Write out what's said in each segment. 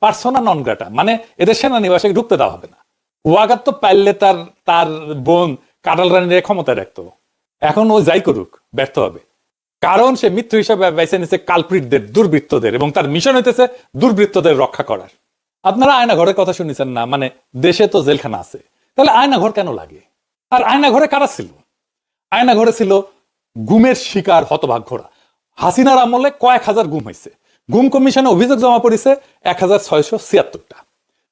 Persona নন গ্রাটা মানে এদের সেনানিবাসে ঢুকতে দেওয়া হবে না। ওয়াকার তো পাইলে তার তার বোন কাটাল রানীর ক্ষমতায় রাখতো। এখন ও যাই করুক, ব্যর্থ হবে। কারণ সে মৃত্যু হিসাবে বেছে নিছে কালপ্রিটদের, দুর্বৃত্তদের এবং তার মিশন হইতেছে দুর্বৃত্তদের রক্ষা করার। আপনারা আয়না ঘরের কথা শুনেছেন না মানে দেশে তো জেলখানা আছে। তাহলে আয়না ঘর কেন লাগে? আর আয়না ঘরে কারা ছিল? আয়না ঘরে ছিল গুমের শিকার হতভাগ্যরা হাসিনার আমলে কয়েক হাজার গুম হয়েছে গুম কমিশনে অভিযোগ জমা পড়েছে এক হাজার ছয়শো ছিয়াত্তরটা।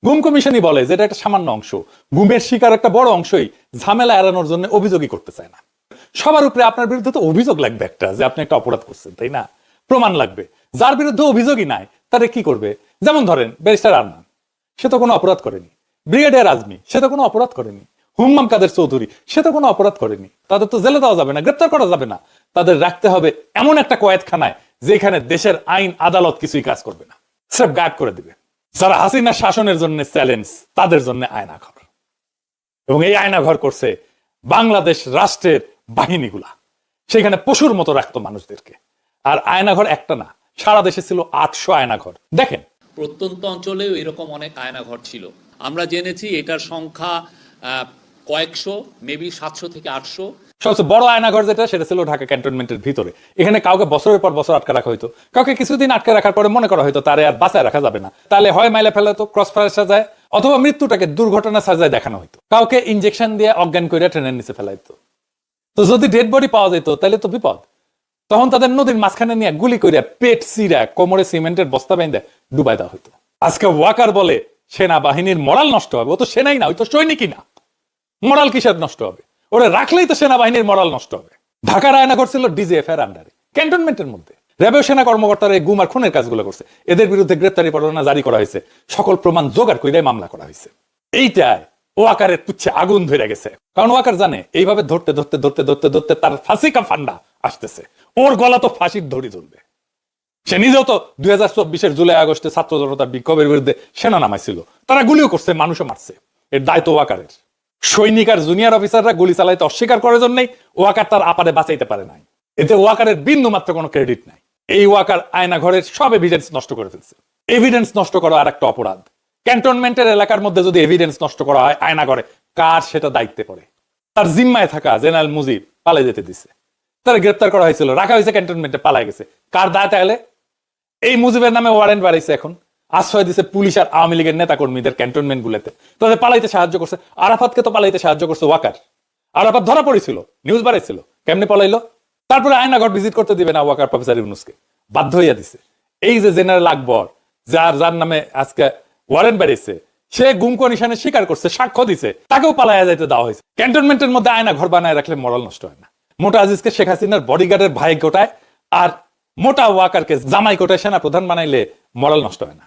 গুম কমিশনই বলে যে এটা একটা সামান্য অংশ। গুমের শিকার একটা বড় অংশই ঝামেলা এড়ানোর জন্য অভিযোগই করতে চায় না। সবার উপরে আপনার বিরুদ্ধে তো অভিযোগ লাগবে একটা যে আপনি একটা অপরাধ করছেন, তাই না? প্রমাণ লাগবে। যার বিরুদ্ধে অভিযোগই নাই, তারে কি করবে? যেমন ধরেন, ব্যারিস্টার আরমান, সে তো কোনো অপরাধ করেনি। ব্রিগেডিয়ার আজমি, সে তো কোনো অপরাধ করেনি। হুম্মাম কাদের চৌধুরী, সে তো কোনো অপরাধ করেনি। তাদের তো জেলে দেওয়া যাবে না, গ্রেপ্তার করা যাবে না। তাদের রাখতে হবে এমন একটা কয়েদখানায় যেখানে দেশের আইন, আদালত কিছুই কাজ করবে না। স্রেফ গায়েব করে দিবে। যারা হাসিনা শাসনের জন্য চ্যালেঞ্জ, তাদের জন্য আয়না ঘর এবং এই আয়না ঘর করছে বাংলাদেশ রাষ্ট্রের বাহিনীগুলা। সেখানে পশুর মতো রাখতো মানুষদেরকে। আর আয়নাঘর একটা না, সারা দেশে ছিল আটশো আয়নাঘর। দেখেন। প্রত্যন্ত অঞ্চলেও এরকম অনেক আয়নাঘর ছিল। আমরা জেনেছি এটার সংখ্যা কয়েকশো মেবি সাতশো থেকে আটশো। সবচেয়ে বড় আয়নাঘর যেটা, সেটা ছিল ঢাকা ক্যান্টনমেন্টের ভিতরে। এখানে কাউকে বছরের পর বছর আটকে রাখা হইতো। কাউকে কিছুদিন আটকে রাখার পরে মনে করা হয়তো তারে আর বাঁচায় রাখা যাবে না। তাহলে হয় মাইলে ফেলে তো ক্রস ফায়ার সাজায়, অথবা মৃত্যুটাকে দুর্ঘটনা সাজায় দেখানো হইতো। কাউকে ইনজেকশন দিয়ে অজ্ঞান করে ট্রেনের নিচে ফেলাইতো। তো যদি ডেড বডি পাওয়া যেত, তাহলে তো বিপদ। তখন তাদের নদীর মাঝখানে নিয়ে গুলি করে পেট সিরা কোমরে সিমেন্টের বস্তা বেঁধে ডুবাই দেওয়া হইতো। আজকে ওয়াকার বলে, সেনাবাহিনীর মরাল নষ্ট হবে। ও তো সেনাই না, ওই তো সৈনিকই না। মরাল কিসের নষ্ট হবে? ওরা রাখলেই তো সেনাবাহিনীর মরাল নষ্ট হবে। ঢাকার আয়না করছিল ডিজিএফ এর আন্ডারে ক্যান্টনমেন্টের মধ্যে। র্যাবেও সেনা কর্মকর্তারা এই গুম আর খুনের কাজগুলো করছে। এদের বিরুদ্ধে গ্রেপ্তারি পরোয়ানা জারি করা হয়েছে। সকল প্রমাণ জোগাড় করে মামলা করা হয়েছে। এইটাই ও আকারের পুচ্ছে আগুন ধরে গেছে। কারণ ওয়াকার জানে, এইভাবে ধরতে ধরতে ধরতে ধরতে ধরতে তার ফাঁসি কা ফান্ডা আসতেছে। ওর গলা তো ফাঁসির ধরি ধরবে। সে নিজেও তো দুই হাজার চব্বিশের জুলাই, আগস্টে ছাত্র জনতার বিক্ষোভের বিরুদ্ধে সেনা নামাইছিল। তারা গুলিও করছে, মানুষও মারছে। এর দায়িত্ব ওয়াকারের সৈনিক আর জুনিয়র অফিসাররা গুলি চালাইতে অস্বীকার করার জন্যই ওয়াকার তার আপারে বাঁচাইতে পারে নাই। এতে ওয়াকারের বিন্দু মাত্র কোনো ক্রেডিট নাই। এই ওয়াকার আয়না ঘরের সব এভিডেন্স নষ্ট করে ফেলছে। এভিডেন্স নষ্ট করা আর একটা অপরাধ। ক্যান্টনমেন্টের এলাকার মধ্যে যদি এভিডেন্স নষ্ট করা হয় আয়না ঘরে কার সেটা দায়িত্বে পড়ে? তার জিম্মায় থাকা জেনারেল মুজিব পালাই যেতে দিছে। তারা গ্রেপ্তার করা হয়েছিল, রাখা হয়েছে ক্যান্টনমেন্টে পালাই গেছে। কার দায় তাহলে এই মুজিবের নামে ওয়ারেন্ট বাড়াইছে এখন। আশ্রয় দিছে পুলিশ আর আওয়ামী লীগের নেতা কর্মীদের ক্যান্টনমেন্ট গুলোতে তাদের পালাইতে সাহায্য করছে। আরাফাতকে তো পালাইতে সাহায্য করছে ওয়াকার। আরাফাত ধরা পড়েছিল নিউজ বাড়াইছিল। কেমনে পলাইলো? তারপরে আয়নাঘর ভিজিট করতে দিবে না ওয়াকার প্রফেসর ইউনুসকে। বাধ্য হইয়া দিছে। এই যে জেনারেল আকবর, যার যার নামে আজকে ওয়ারেন্ট বেড়েছে, সে গুম কমিশনে স্বীকার করছে, সাক্ষ্য দিছে। তাকেও পালাইয়া যাইতে দেওয়া হয়েছে। ক্যান্টনমেন্টের মধ্যে আয়না ঘর বানায় রাখলে মরাল নষ্ট হয় না। মোটা আজিজকে শেখ হাসিনার বডিগার্ডের ভাই গোটায় আর মোটা ওয়াকারকে জামাই কোটায় সেনা প্রধান বানাইলে মরাল নষ্ট হয় না।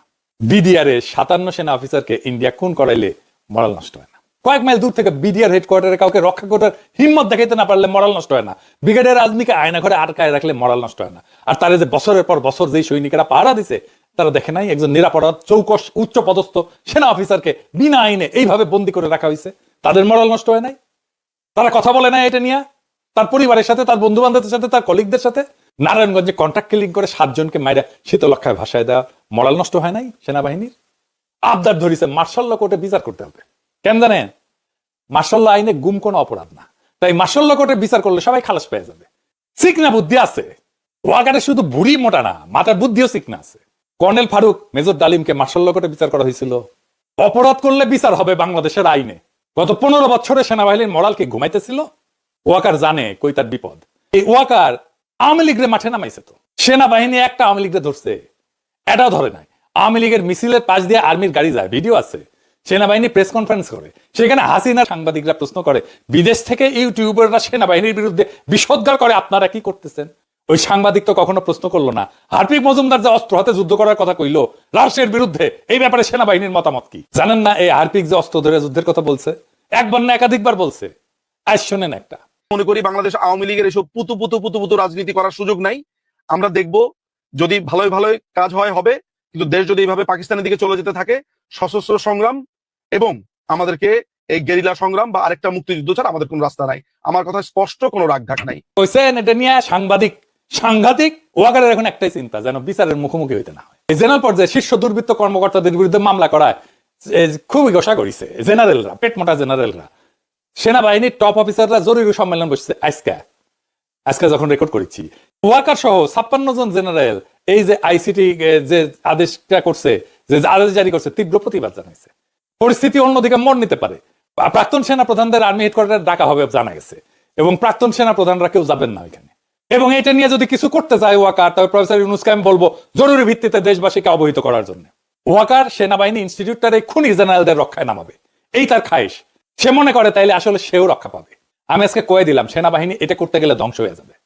বিডিআর সাতান্ন সেনা অফিসারকে ইন্ডিয়া খুন করাইলে মরাল নষ্ট হয় না। কয়েক মাইল দূর থেকে বিডিআর হেডকোয়ার্টারে কাউকে রক্ষা করার হিম্মত দেখাইতে না পারলে মরাল নষ্ট হয় না। ব্রিগেডিয়ার আজমিকে আয়না ঘরে আটকায় রাখলে মরাল নষ্ট হয় না। আর তারা যে বছরের পর বছর যেই সৈনিকেরা পাহারা দিছে, তারা দেখে নাই একজন নিরাপরাধ, চৌকস উচ্চ পদস্থ সেনা অফিসারকে বিনা আইনে এইভাবে বন্দি করে রাখা হয়েছে তাদের মরাল নষ্ট হয় নাই। তারা কথা বলে না এটা নিয়ে। তার পরিবারের সাথে, তার বন্ধু বান্ধবের সাথে, তার কলিগদের সাথে। নারায়ণগঞ্জে কন্ট্রাক্ট কিলিং করে সাতজনকে মাইরা শীতলক্ষায় ভাষায় দেওয়া মরাল নষ্ট হয় নাই সেনাবাহিনীর? আবদার ধরিছে মার্শাল্লা কোর্টে বিচার করতে হবে। কেন জানেন? মার্শাল্লা আইনে গুম কোনো অপরাধ না। তাই মার্শাল্লা কোর্টে বিচার করলে সবাই খালাস পেয়ে যাবে। সিকনা বুদ্ধি আছে। ওয়াগারে শুধু বুড়ি মোটা না, মাথার বুদ্ধিও সিকনা আছে। কর্নেল ফারুক, মেজর ডালিমকে মার্শাল্লা কোর্টে বিচার করা হয়েছিল। অপরাধ করলে বিচার হবে বাংলাদেশের আইনে। গত পনেরো বছরে সেনাবাহিনীর মরাল কি ঘুমাইতেছিল। ওয়াকার জানে কই তার বিপদ। এই ওয়াকার আওয়ামী লীগের মাঠে নামাইছে তো। সেনাবাহিনী একটা আওয়ামী লীগরে ধরছে, এটাও ধরে নাই। আওয়ামী লীগের মিছিলের পাশ দিয়ে আর্মির গাড়ি যায়, ভিডিও আছে। সেনাবাহিনী প্রেস কনফারেন্স করে। সেখানে হাসিনা সাংবাদিকরা প্রশ্ন করে, বিদেশ থেকে ইউটিউবাররা সেনাবাহিনীর বিরুদ্ধে বিষোদ্গার করে, আপনারা কি করতেছেন? ওই সাংবাদিক তো কখনো প্রশ্ন করল না। হার্পিক মজুমদার যে অস্ত্র হাতে যুদ্ধ করার কথা কইলো রাষ্ট্রের বিরুদ্ধে, এই ব্যাপারে সেনাবাহিনীর মতামত কি? জানেন না এই হার্পিক যে অস্ত্র ধরে যুদ্ধের কথা বলছে? একবার না একাধিকবার বলছে। আজ শোনেন একটা। মনে করি বাংলাদেশ আওয়ামী লীগের এসব পুতু পুতু পুতু পুতু রাজনীতি করার সুযোগ নাই। আমরা দেখব যদি ভালোই ভালোই কাজ হয়, হবে। কিন্তু দেশ যদি এইভাবে পাকিস্তানের দিকে চলে যেতে থাকে, সশস্ত্র সংগ্রাম এবং আমাদেরকে এই গেরিলা সংগ্রাম বা আরেকটা মুক্তিযুদ্ধ ছাড়া আমাদের কোনো রাস্তা নাই। আমার কথা স্পষ্ট কোনো রাগঢাক নাই। কইছেন, এটা নিয়ে সাংবাদিক, সাংঘাতিক ওয়াকারের এখন একটাই চিন্তা, যেন বিচারের মুখোমুখি হইতে না হয়। জেনারেল পর্যায়ে শীর্ষ দুর্বৃত্ত কর্মকর্তাদের বিরুদ্ধে মামলা করায় খুবই গোসা করিছে। জেনারেলরা, পেট মোটা জেনারেলরা। সেনাবাহিনীর টপ অফিসাররা জরুরি সম্মেলন বসছে আজকে। আজকে যখন রেকর্ড করেছি। ওয়াকার সহ ছাপ্পান্ন জন জেনারেল এই যে আইসিটি যে আদেশটা করছে, যে আদেশ জারি করছে, তীব্র প্রতিবাদ জানাইছে। পরিস্থিতি অন্যদিকে মন নিতে পারে। প্রাক্তন সেনা প্রধানদের আর্মি হেডকোয়ার্টার ডাকা হবে জানা গেছে। এবং প্রাক্তন সেনা প্রধানরা কেউ যাবেন না ওইখানে। এবং এটা নিয়ে যদি কিছু করতে চায় ওয়াকার তবে প্রফেসর ইউনুসকে আমি বলব, জরুরি ভিত্তিতে দেশবাসীকে অবহিত করার জন্য। ওয়াকার সেনাবাহিনী ইনস্টিটিউটটার এই খুনি জেনারেলদের রক্ষায় নামাবে। এই তার খায়েশ। সে মনে করে তাইলে আসলে সেও রক্ষা পাবে। আমি আজকে কয়ে দিলাম, সেনাবাহিনী এটা করতে গেলে ধ্বংস হয়ে যাবে।